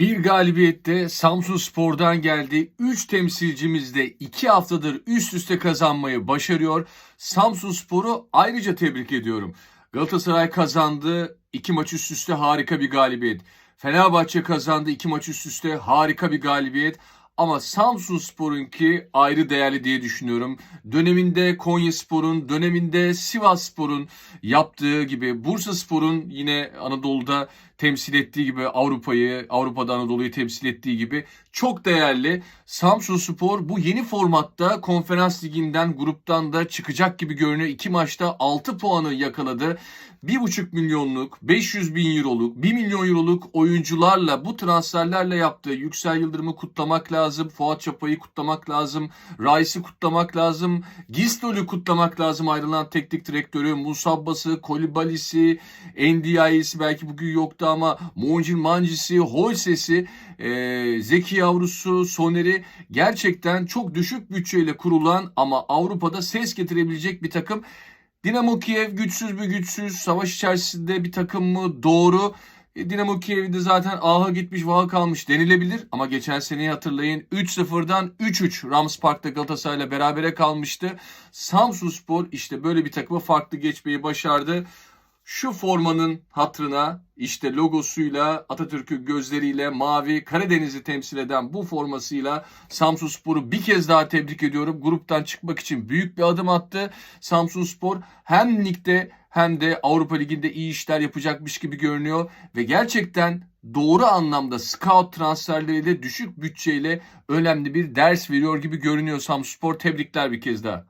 Bir galibiyette Samsun Spor'dan geldi. 3 temsilcimiz de 2 haftadır üst üste kazanmayı başarıyor. Samsun Spor'u ayrıca tebrik ediyorum. Galatasaray kazandı. 2 maç üst üste harika bir galibiyet. Fenerbahçe kazandı. 2 maç üst üste harika bir galibiyet. Ama Samsun Spor'unki ayrı değerli diye düşünüyorum. Döneminde Konya Spor'un, döneminde Sivas Spor'un yaptığı gibi, Bursa Spor'un yine Anadolu'da temsil ettiği gibi Avrupa'yı, Avrupa'da Anadolu'yu temsil ettiği gibi çok değerli. Samsun Spor bu yeni formatta konferans liginden, gruptan da çıkacak gibi görünüyor. İki maçta 6 puanı yakaladı. 1,5 milyonluk, 500 bin euroluk, 1 milyon euroluk oyuncularla bu transferlerle yaptığı Yüksel Yıldırım'ı kutlamak lazım. Fuat Çapa'yı kutlamak lazım. Rice'i kutlamak lazım. Gistol'ü kutlamak lazım ayrılan teknik direktörü. Musabbas'ı, Kolibalis'i, NDI'si belki bugün yoktu ama Moncil Mancisi, Holses'i, e, Zeki Yavrusu, Soner'i gerçekten çok düşük bütçeyle kurulan ama Avrupa'da ses getirebilecek bir takım. Dinamo Kiev güçsüz mü güçsüz, savaş içerisinde bir takım mı doğru. E, Dinamo Kiev'de zaten aha gitmiş vaha kalmış denilebilir. Ama geçen seneyi hatırlayın 3-0'dan 3-3 Rams Park'ta Galatasaray'la berabere kalmıştı. Samsun Spor işte böyle bir takımı farklı geçmeyi başardı. Şu formanın hatırına işte logosuyla Atatürk'ün gözleriyle mavi Karadeniz'i temsil eden bu formasıyla Samsun Spor'u bir kez daha tebrik ediyorum. Gruptan çıkmak için büyük bir adım attı. Samsun Spor hem ligde hem de Avrupa Ligi'nde iyi işler yapacakmış gibi görünüyor ve gerçekten doğru anlamda scout transferleriyle düşük bütçeyle önemli bir ders veriyor gibi görünüyor Samsun Spor. Tebrikler bir kez daha.